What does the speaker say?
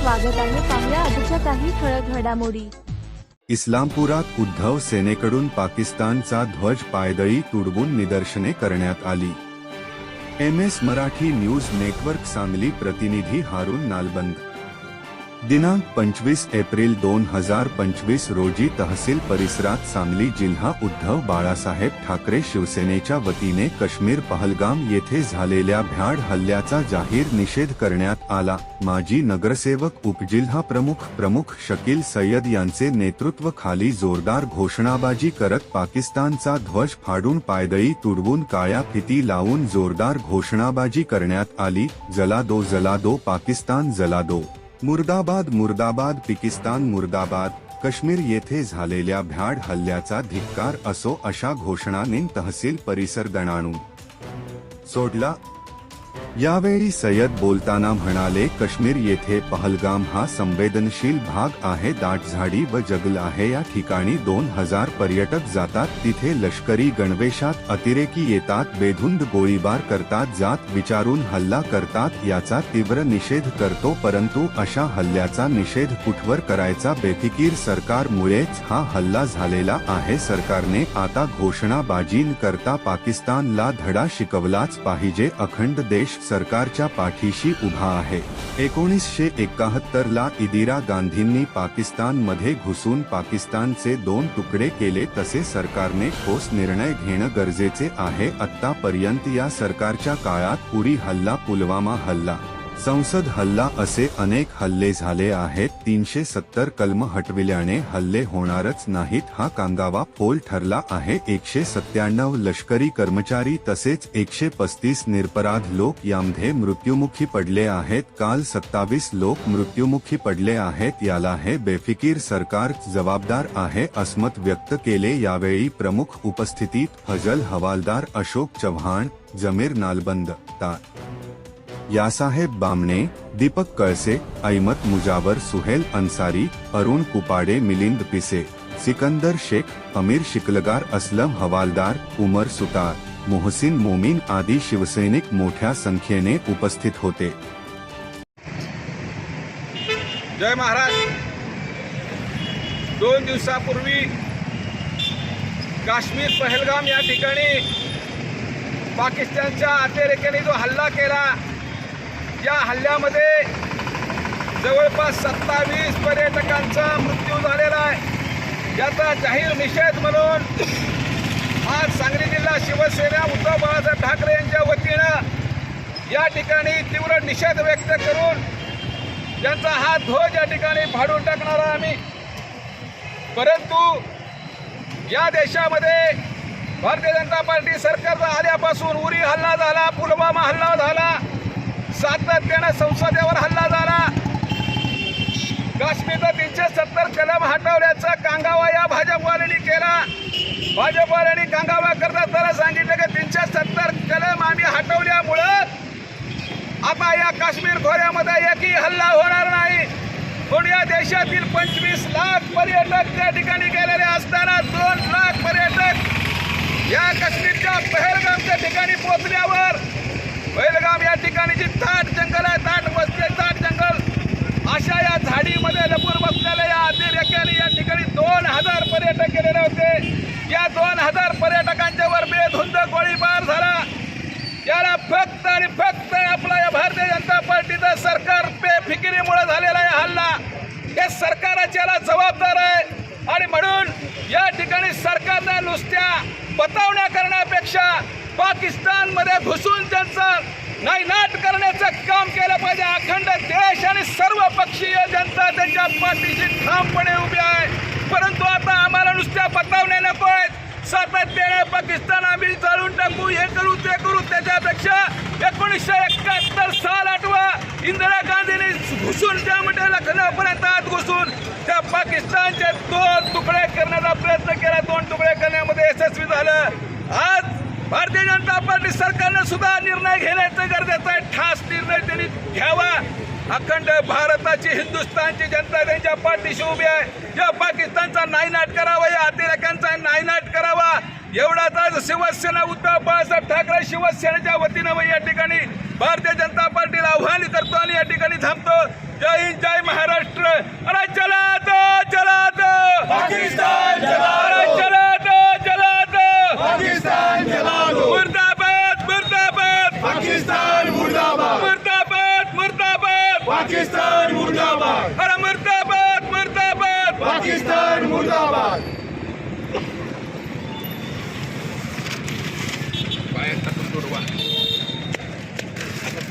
स्वागत आहे पाहुया आजच्या काही ठळक घडामोडी. इस्लामपुरात उद्धव सेनेकडून पाकिस्तानचा ध्वज पायदळी तुडवून निदर्शने करण्यात आली. M S Marathi news network Sangli प्रतिनिधी हारून नालबंद. दिनांक पंचवीस एप्रिल दोन हजार पंचवीस रोजी तहसील परिसरात सांगली जिल्हा उद्धव बाळासाहेब ठाकरे शिवसेनेच्या वतीने काश्मीर पहलगाम येथे झालेल्या भ्याड हल्ल्याचा जाहीर निषेध करण्यात आला. माजी नगरसेवक उपजिल्हा प्रमुख प्रमुख शकील सय्यद यांचे नेतृत्व खाली जोरदार घोषणाबाजी करत पाकिस्तानचा ध्वज फाडून पायदळी तुडवून काळ्या फिती लावून जोरदार घोषणाबाजी करण्यात आली. जलादो जलादो पाकिस्तान जलादो मुर्दाबाद मुर्दाबाद पिकिस्तान मुर्दाबाद काश्मीर येथे झालेल्या भ्याड हल्ल्याचा धिक्कार असो अशा घोषणाने तहसील परिसर दणाणू सोडला यावेळी सय्यद बोलताना म्हणाले काश्मीर येथे पहलगाम हा संवेदनशील भाग आहे. दाट झाडी व जगल आहे. या ठिकाणी दोन हजार पर्यटक जातात. तिथे लष्करी गणवेशात अतिरेकी येतात. बेधुंद गोळीबार करतात. जात विचारून हल्ला करतात. याचा तीव्र निषेध करतो. परंतु अशा हल्ल्याचा निषेध कुठवर करायचा? बेफिकीर सरकारमुळेच हा हल्ला झालेला आहे. सरकारने आता घोषणाबाजीन करता पाकिस्तानला धडा शिकवलाच पाहिजे. अखंड देश सरकारच्या पाठीशी उभा आहे. एकोणीसशे एकाहत्तर ला इंदिरा गांधींनी पाकिस्तानमध्ये घुसून पाकिस्तानचे दोन तुकडे केले तसे सरकारने ठोस निर्णय घेणं गरजेचे आहे. आतापर्यंत या सरकारच्या काळात उरी हल्ला पुलवामा हल्ला संसद हल्ला असे अनेक हल्ले झाले आहेत. तीनशे सत्तर कलम हटविल्याने हल्ले होणारच नाहीत. हा कांगावा पोल ठरला आहे. एकशे सत्त्याण्णव लष्करी कर्मचारी तसेच एकशे पस्तीस निरपराध लोक यामध्ये मृत्युमुखी पडले आहेत. काल सत्तावीस लोक मृत्युमुखी पडले आहेत. याला हे बेफिकीर सरकार जबाबदार आहे अस्मत व्यक्त केले. यावेळी प्रमुख उपस्थितीत फजल हवालदार अशोक चव्हाण जमीर नालबंद ता यासाहेब बामणे दीपक कळसे ऐमत मुजावर सुहेल अन्सारी अरुण कुपाडे मिलिंद पिसे सिकंदर शेख अमीर शिकलगार असलम हवालदार उमर सुतार मोहसिन मोमीन आदी शिवसैनिक मोठ्या संख्येने उपस्थित होते. जय महाराज. दोन दिवसापूर्वी काश्मीर पहलगाम या ठिकाणी पाकिस्तानच्या अतिरेक्याने जो हल्ला केला या हल्ल्यामध्ये जवळपास सत्तावीस पर्यटकांचा मृत्यू झालेला आहे. याचा जाहीर निषेध म्हणून आज सांगली जिल्हा शिवसेना उद्धव बाळासाहेब ठाकरे यांच्या वतीनं या ठिकाणी तीव्र निषेध व्यक्त करून त्यांचा हा ध्वज या ठिकाणी फाडून टाकणार आम्ही. परंतु या देशामध्ये भारतीय जनता पार्टी सरकारचा आल्यापासून उरी हल्ला झाला पुलवामा हल्ला झाला. सातत्यानं संसदेवर हल्ला झाला. काश्मीरचा तीनशे सत्तर कलम हटवल्याचा कांगावा या भाजपवाल्यांनी केला. भाजपवाल्यांनी कांगावा करता त्याला सांगितलं की तीनशे सत्तर कलम आम्ही हटवल्यामुळं आता या काश्मीर खोऱ्यामध्ये एकही हल्ला होणार नाही. पण या देशातील पंचवीस लाख पर्यटक त्या ठिकाणी गेलेले असताना दोन लाख पर्यटक या काश्मीरच्या पहलगामच्या ठिकाणी पोहोचल्यावर पहलगाम या ठिकाणी जी ताट जंगल आहे ताट वस्ती आहे, ताट जंगल अशा या झाडीमध्ये लपून बसलेल्या या अतिरेक्याने या ठिकाणी दोन हजार पर्यटक गेलेले होते. या दोन हजार पर्यटकांच्या वर बेधुंद गोळीबार झाला. याला फक्त आणि फक्त आपला या भारतीय जनता पार्टीचं सरकार बेफिकिरीमुळे झालेला या हल्ला. हे सरकारच याला जबाबदार आहे. आणि म्हणून या ठिकाणी सरकारनं नुसत्या बतावण्या करण्यापेक्षा पाकिस्तानमध्ये घुसून त्यांचं नायनाट करण्याचं काम केलं पाहिजे. अखंड देश आणि सर्व पक्षीय जनता त्यांच्या पाठीशी ठामपणे उभी आहे. परंतु आता आम्हाला नुसत्या बतावण्या नको आहेत. सातत्याने पाकिस्तान आम्ही जाळून टाकू हे करू ते करू. त्याच्यापेक्षा एकोणीसशे एकाहत्तर साल आठवा. इंदिरा गांधीने घुसून त्यामध्ये लखनौपर्यंत आत घुसून त्या पाकिस्तानचे दोन तुकडे करण्याचा प्रयत्न केला. दोन तुकडे करण्यामध्ये यशस्वी झालं. आज भारतीय जनता पार्टी सरकारनं सुद्धा निर्णय घेण्याचं गरजेचं आहे. ठास निर्णय त्यांनी घ्यावा. अखंड भारताची हिंदुस्थानची जनता त्यांच्या पाठीशी उभी आहे. या पाकिस्तानचा नायनाट करावा या अतिरेक्यांचा नायनाट करावा. एवढाच आज शिवसेना उद्धव बाळासाहेब ठाकरे शिवसेनेच्या वतीनं या ठिकाणी भारतीय जनता पार्टीला आव्हान करतो आणि या ठिकाणी थांबतो. जय हिंद जय महाराष्ट्र. अरे चला पाकिस्तान